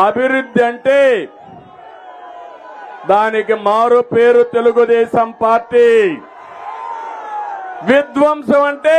అభివృద్ధి అంటే దానికి మారు పేరు తెలుగుదేశం పార్టీ. విధ్వంసం అంటే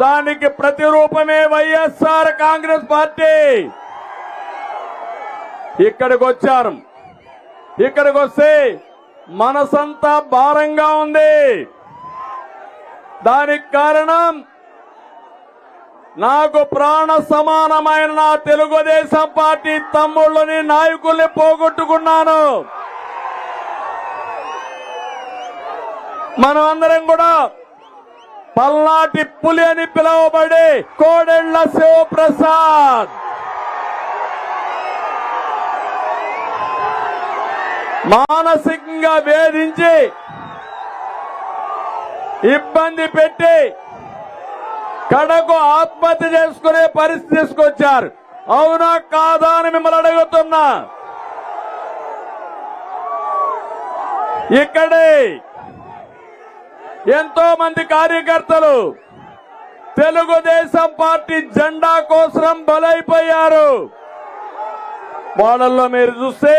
దానికి ప్రతిరూపమే వైఎస్ఆర్ కాంగ్రెస్ పార్టీ. ఇక్కడికి వచ్చారు. ఇక్కడికి వస్తే మనసంతా భారంగా ఉంది. దానికి కారణం నాకు ప్రాణ సమానమైన నా తెలుగుదేశం పార్టీ తమ్ముళ్ళని నాయకుల్ని పోగొట్టుకున్నాను. మనం అందరం కూడా పల్నాటి పులి అని పిలువబడే కోడెళ్ళ శివప్రసాద్. మానసికంగా వేధించి ఇబ్బంది పెట్టి కడకు ఆత్మహత్య చేసుకునే పరిస్థితి తీసుకొచ్చారు. అవునా కాదా అని మిమ్మల్ని అడుగుతున్నా. ఇక్కడే ఎంతో మంది కార్యకర్తలు తెలుగుదేశం పార్టీ జెండా కోసం బలైపోయారు. వాళ్ళల్లో మీరు చూస్తే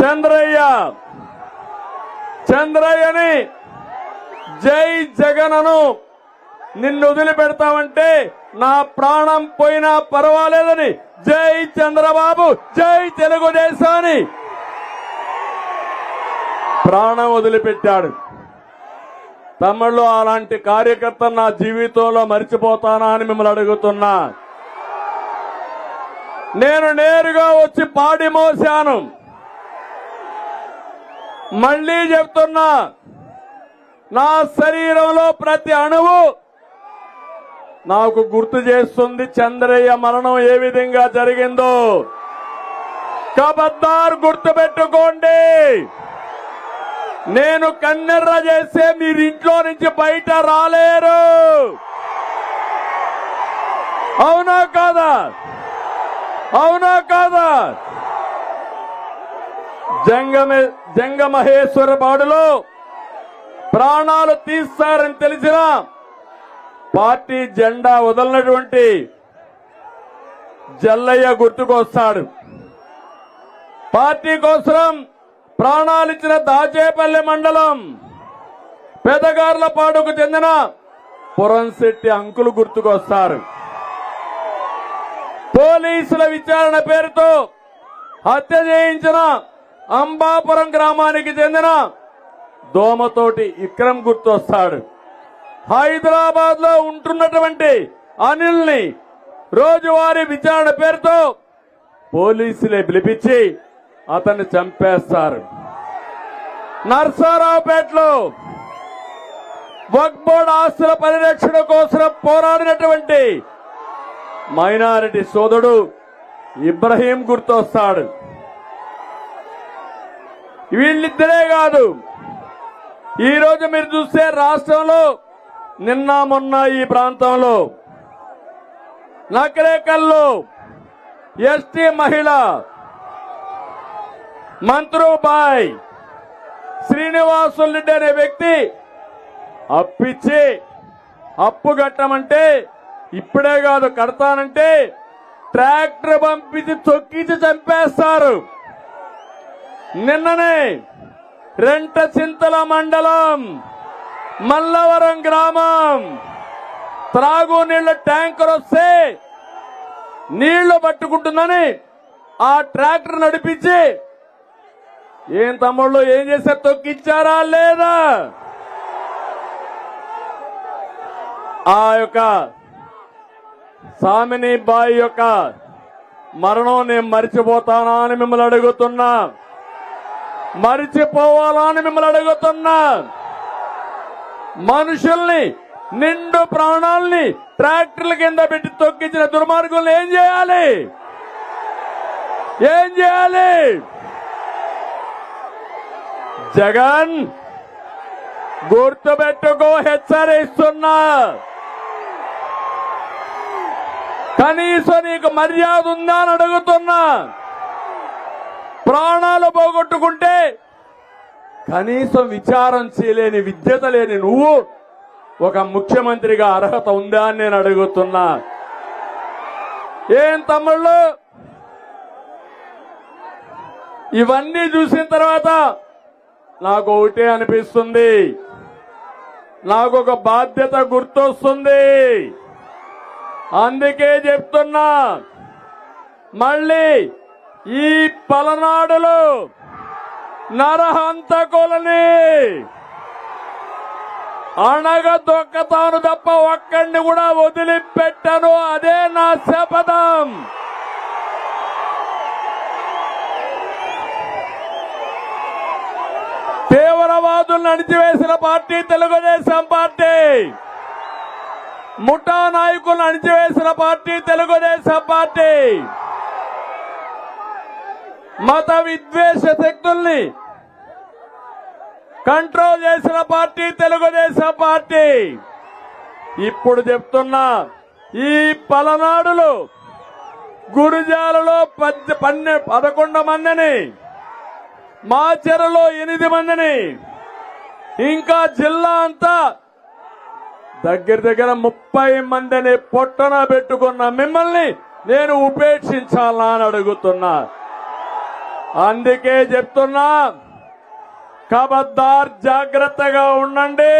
చంద్రయ్య చంద్రయ్యని జై జగనను నిన్ను వదిలిపెడతామంటే నా ప్రాణం పోయినా పర్వాలేదని. జై చంద్రబాబు జై తెలుగుదేశాన్ని. ప్రాణం వదిలిపెట్టాడు. తమిళ్ళో అలాంటి కార్యకర్త నా జీవితంలో మర్చిపోతానా అని మిమ్మల్ని అడుగుతున్నా. నేను నేరుగా వచ్చి పాడి మోశాను. మళ్ళీ చెప్తున్నా నా శరీరంలో ప్రతి అణువు నాకు గుర్తు చేస్తుంది చంద్రయ్య మరణం ఏ విధంగా జరిగిందో. కబద్దార్ గుర్తు పెట్టుకోండి నేను కన్నెర్ర చేస్తే మీరు ఇంట్లో నుంచి బయట రాలేరు. అవునా కాదా? అవునా కాదా? జంగమ జంగమహేశ్వర బాడులో ప్రాణాలు తీస్తారని తెలిసిన పార్టీ జెండా వదలనటువంటి జల్లయ్య గుర్తుకొస్తాడు పార్టీ కోసం ప్రాణాలిచ్చిన దాచేపల్లి మండలం పెదగార్లపాడుకు చెందిన పురంశెట్టి అంకులు గుర్తుకొస్తారు పోలీసుల విచారణ పేరుతో హత్య చేయించిన అంబాపురం గ్రామానికి చెందిన దోమతోటి విక్రమ్ గుర్తొస్తాడు. హైదరాబాద్లో ఉంటున్నటువంటి అనిల్ని రోజువారీ విచారణ పేరుతో పోలీసులే పిలిపించి అతన్ని చంపేస్తారు. నర్సారావుపేటలో వక్బోర్డ్ ఆస్తుల పరిరక్షణ కోసం పోరాడినటువంటి మైనారిటీ సోదరుడు ఇబ్రహీం గుర్తొస్తాడు. వీళ్ళిద్దరే కాదు ఈ రోజు మీరు చూస్తే రాష్ట్రంలో నిన్న మొన్న ఈ ప్రాంతంలో నకరేకల్లో ఎస్టీ మహిళ మంత్రుబాయ్ శ్రీనివాసులు రెడ్డి అనే వ్యక్తి అప్పిచ్చి అప్పు కట్టమంటే ఇప్పుడే కాదు కడతానంటే ట్రాక్టర్ పంపించి చొక్కించి చంపేస్తారు. నిన్ననే రెంట చింతల మండలం మల్లవరం గ్రామం. త్రాగునీళ్ళ ట్యాంకర్ వస్తే నీళ్ళు పట్టుకుంటుందని ఆ ట్రాక్టర్ నడిపించి ఏం తమ్ముళ్ళు ఏం చేస్తే తొక్కిచ్చారా లేదా? ఆ యొక్క సామిని బాయి యొక్క మరణం నేను మరిచిపోతానా అని మిమ్మల్ని అడుగుతున్నా. మరిచిపోవాలా అని మిమ్మల్ని అడుగుతున్నా. మనుషుల్ని నిండు ప్రాణాల్ని ట్రాక్టర్ల కింద పెట్టి తొక్కించిన దుర్మార్గుల్ని ఏం చేయాలి? ఏం చేయాలి? జగన్ గుర్తుపెట్టుకో హెచ్చరిస్తున్నా. కనీసం నీకు మర్యాద ఉందా అని అడుగుతున్నా. ప్రాణాలు పోగొట్టుకుంటే కనీసం విచారం చేయలేని విద్యత లేని నువ్వు ఒక ముఖ్యమంత్రిగా అర్హత ఉందా అని నేను అడుగుతున్నా. ఏం తమ్ముళ్ళు? ఇవన్నీ చూసిన తర్వాత నాకు ఒకటే అనిపిస్తుంది. నాకు ఒక బాధ్యత గుర్తొస్తుంది. అందుకే చెప్తున్నా మళ్ళీ ఈ పలనాడులో నరహంతకులని అణగ దొక్కతాను తప్ప ఒక్కడిని కూడా వదిలిపెట్టను అదే నా శపథం. తీవ్రవాదులను అణిచివేసిన పార్టీ తెలుగుదేశం పార్టీ. ముఠా నాయకులను అణిచివేసిన పార్టీ తెలుగుదేశం పార్టీ. మత విద్వేష శక్తుల్ని కంట్రోల్ చేసిన పార్టీ తెలుగుదేశం పార్టీ. ఇప్పుడు చెప్తున్నా ఈ పలనాడులు గురుజాలలో పద్దె పన్నె పదకొండు మందిని మాచెరలో ఎనిమిది మందిని ఇంకా జిల్లా అంతా దగ్గర దగ్గర ముప్పై మందిని పొట్టన పెట్టుకున్న మిమ్మల్ని నేను ఉపేక్షించాలా అని అడుగుతున్నా. అందుకే చెప్తున్నా కబద్దార్ జాగ్రత్తగా ఉండండి.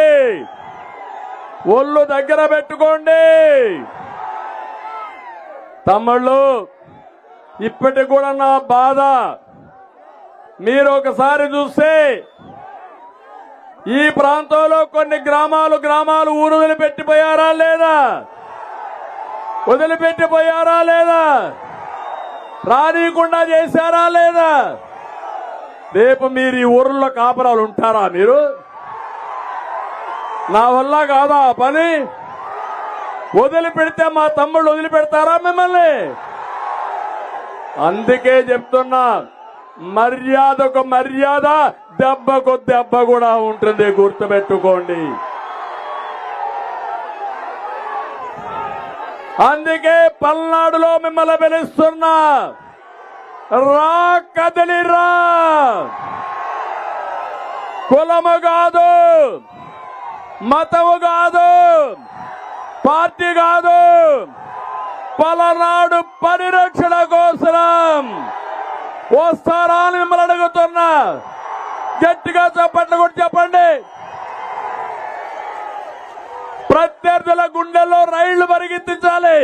ఒళ్ళు దగ్గర పెట్టుకోండి. తమ్ముళ్ళు ఇప్పటి కూడా నా బాధ. మీరు ఒకసారి చూస్తే ఈ ప్రాంతంలో కొన్ని గ్రామాలు గ్రామాలు ఊరు వదిలిపెట్టిపోయారా లేదా? వదిలిపెట్టిపోయారా లేదా? రానియకుండా చేశారా లేదా? రేపు మీరు ఈ ఊర్లో కాపురాలు ఉంటారా మీరు? నా వల్ల కాదా పని? వదిలిపెడితే మా తమ్ముళ్ళు వదిలిపెడతారా మిమ్మల్ని? అందుకే చెప్తున్నా మర్యాదకు మర్యాద దెబ్బకు దెబ్బ కూడా ఉంటుంది గుర్తుపెట్టుకోండి. అందుకే పల్నాడులో మిమ్మల్ని పిలుస్తున్నా. రా కదలిరా కులము కాదు మతము కాదు పార్టీ కాదు. పలనాడు పరిరక్షణ కోసం వస్తారా అని మిమ్మల్ని అడుగుతున్నా. గట్టిగా చెప్పండి కూడా చెప్పండి. ప్రత్యర్థుల గుండెల్లో రైళ్ళు పరిగెత్తించాలి.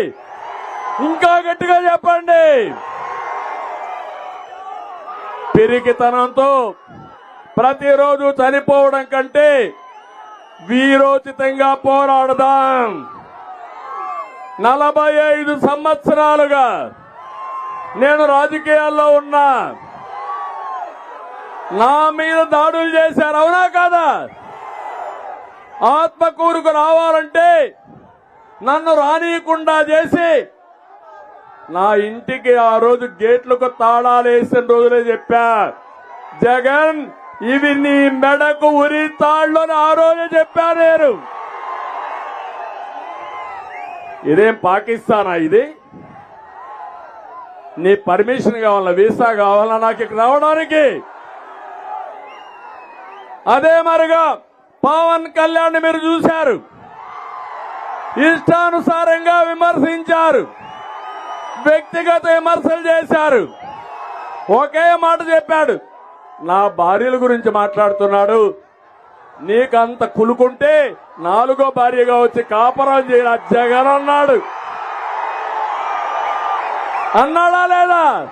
ఇంకా గట్టిగా చెప్పండి. పిరికితనంతో ప్రతిరోజు చనిపోవడం కంటే వీరోచితంగా పోరాడదాం. నలభై ఐదు సంవత్సరాలుగా నేను రాజకీయాల్లో ఉన్నా. నా మీద దాడులు చేశారు అవునా కాదా? ఆత్మకూరుకు రావాలంటే నన్ను రానియకుండా చేసి నా ఇంటికి ఆ రోజు గేట్లకు తాళాలు వేసిన రోజులే చెప్పా. జగన్ ఇవి నీ మెడకు ఉరి తాళ్ళు అని ఆ రోజే చెప్పా నేను. ఇదేం పాకిస్తానా ఇది? నీ పర్మిషన్ కావాలా? వీసా కావాలా? నాకు ఇక్కడ రావడానికి? అదే మరిగా పవన్ కళ్యాణ్ మీరు చూశారు. ఇష్టానుసారంగా విమర్శించారు. వ్యక్తిగత విమర్శలు చేశారు. ఒకే మాట చెప్పాడు. నా భార్యల గురించి మాట్లాడుతున్నాడు. నీకంత కులుకుంటే నాలుగో భార్యగా వచ్చి కాపరం చేయ జగన్ అన్నాడు. అన్నాడా లేదా?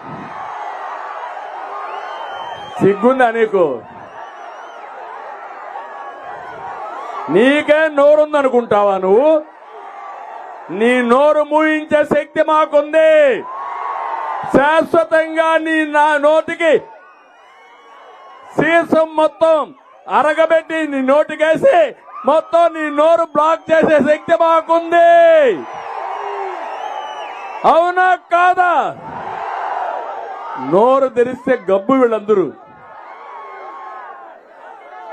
సిగ్గుందా నీకు? నీకే నోరుందనుకుంటావా నువ్వు? నీ నోరు మూయించే శక్తి మాకుంది. శాశ్వతంగా నీ నా నోటికి సీసం మొత్తం అరగబెట్టి నీ నోటికేసి మొత్తం నీ నోరు బ్లాక్ చేసే శక్తి మాకుంది. అవునా కాదా? నోరు తెరిస్తే గబ్బు వీళ్ళందరూ.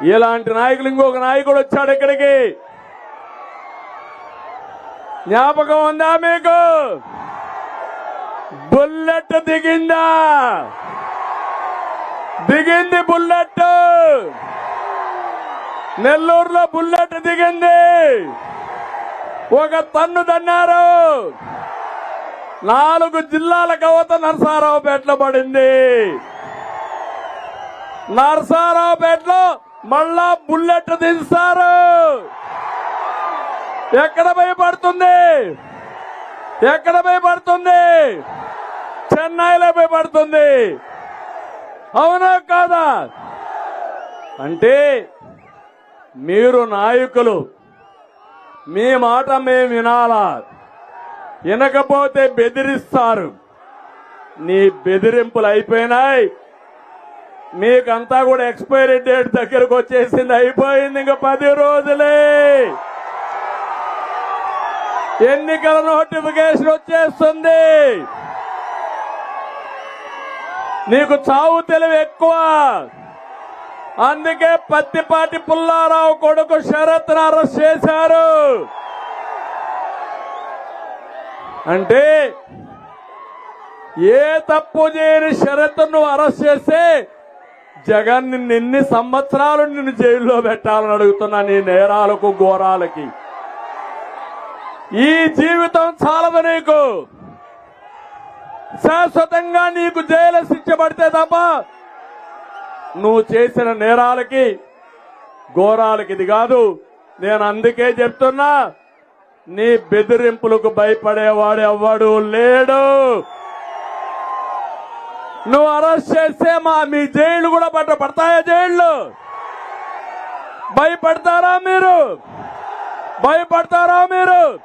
ఇలాంటి నాయకులు ఇంకొక నాయకుడు వచ్చాడు ఇక్కడికి. జ్ఞాపకం ఉందా మీకు? బుల్లెట్ దిగిందా? దిగింది బుల్లెట్. నెల్లూరులో బుల్లెట్ దిగింది. ఒక తన్ను తన్నారు. నాలుగు జిల్లాల కవత నరసారావుపేటలో పడింది. నరసారావుపేటలో మళ్ళా బుల్లెట్ తీస్తారు ఎక్కడ భయపడుతుంది? ఎక్కడ భయపడుతుంది? చెన్నైలో భయపడుతుంది. అవునా కాదా? అంటే మీరు నాయకులు మీ మాట మేము వినాలా? వినకపోతే బెదిరిస్తారు. నీ బెదిరింపులు అయిపోయినాయి. మీకంతా కూడా ఎక్స్పైరీ డేట్ దగ్గరకు వచ్చేసింది. అయిపోయింది ఇంకా పది రోజులే. ఎన్నికల నోటిఫికేషన్ వచ్చేస్తుంది. నీకు చావు తెలివి ఎక్కువ. అందుకే పత్తిపాటి పుల్లారావు కొడుకు శరత్ అరెస్ట్ చేశారు. అంటే ఏ తప్పు చేయని షరత్ అరెస్ట్ చేస్తే జగన్ నిన్ను ఎన్ని సంవత్సరాలు నిన్ను జైల్లో పెట్టాలని అడుగుతున్నా నీ నేరాలకు ఘోరాలకి. ఈ జీవితం చాలదు నీకు. శాశ్వతంగా నీకు జైలు శిక్ష పడితే తప్ప నువ్వు చేసిన నేరాలకి ఘోరాలకి ఇది కాదు. నేను అందుకే చెప్తున్నా నీ బెదిరింపులకు భయపడేవాడు ఎవ్వడు లేడు. నువ్వు అరెస్ట్ చేస్తే మా మీ జైలు కూడా పట్ట పడతాయా జైళ్ళు? భయపడతారా మీరు? భయపడతారా మీరు?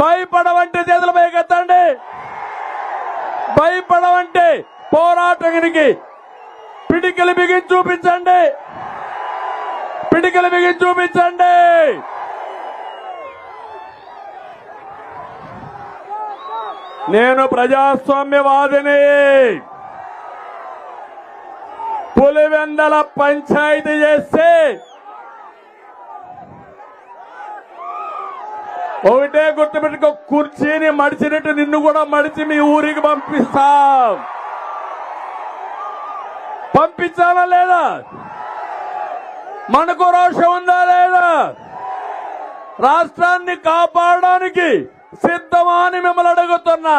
భయపడవంటే చేతులు పైకెత్తండి. భయపడవంటే పోరాటానికి పిడికలు బిగించి చూపించండి. పిడికలు బిగించి చూపించండి. నేను ప్రజాస్వామ్యవాదిని. పులివెందల పంచాయతీ చేస్తే ఒకటే గుర్తుపెట్టుకో కుర్చీని మడిచినట్టు నిన్ను కూడా మడిచి మీ ఊరికి పంపిస్తాం. పంపించాలా లేదా? మనకు రోషం ఉందా లేదా? రాష్ట్రాన్ని కాపాడడానికి సిద్ధమా అని మిమ్మల్ని అడుగుతున్నా.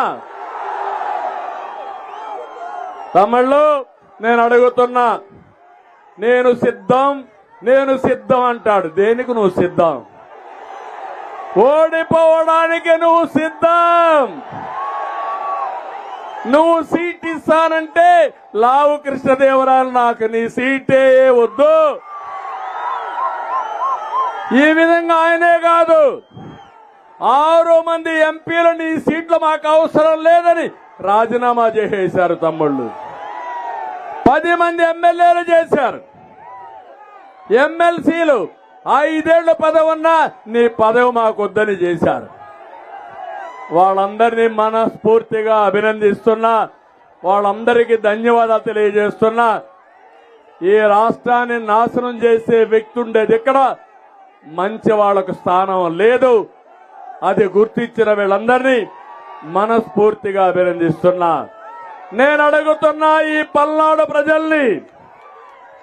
తమిళ్ళు నేను అడుగుతున్నా నేను సిద్ధం నేను సిద్ధం అంటాడు. దేనికి నువ్వు సిద్ధం? ఓడిపోవడానికి నువ్వు సిద్ధం. నువ్వు సీట్ ఇస్తానంటే లావు కృష్ణదేవరాయలు నాకు నీ సీటే వద్దు. ఈ విధంగా ఆయనే కాదు. ఆరు మంది ఎంపీలు నీ సీట్లు మాకు అవసరం లేదని రాజీనామా చేసేశారు తమ్ముళ్ళు. పది మంది ఎమ్మెల్యేలు చేశారు. ఎమ్మెల్సీలు ఐదేళ్ళ పదవి ఉన్నా నీ పదవి మాకొద్దని చేశారు. వాళ్ళందరినీ మనస్ఫూర్తిగా అభినందిస్తున్నా వాళ్ళందరికీ ధన్యవాదాలు తెలియజేస్తున్నా. ఈ రాష్ట్రాన్ని నాశనం చేసే వ్యక్తి ఉండేది ఇక్కడ. మంచి వాళ్ళకు స్థానం లేదు. అది గుర్తించిన వీళ్ళందరినీ మనస్ఫూర్తిగా అభినందిస్తున్నా. నేను అడుగుతున్నా ఈ పల్నాడు ప్రజల్ని.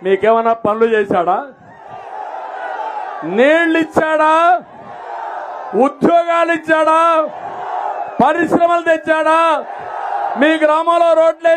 మీకేమైనా పనులు చేశాడా? నీళ్ళు ఇచ్చాడా ఉద్యోగాలు ఇచ్చాడా పరిశ్రమలు తెచ్చాడా? మీ గ్రామంలో రోడ్లు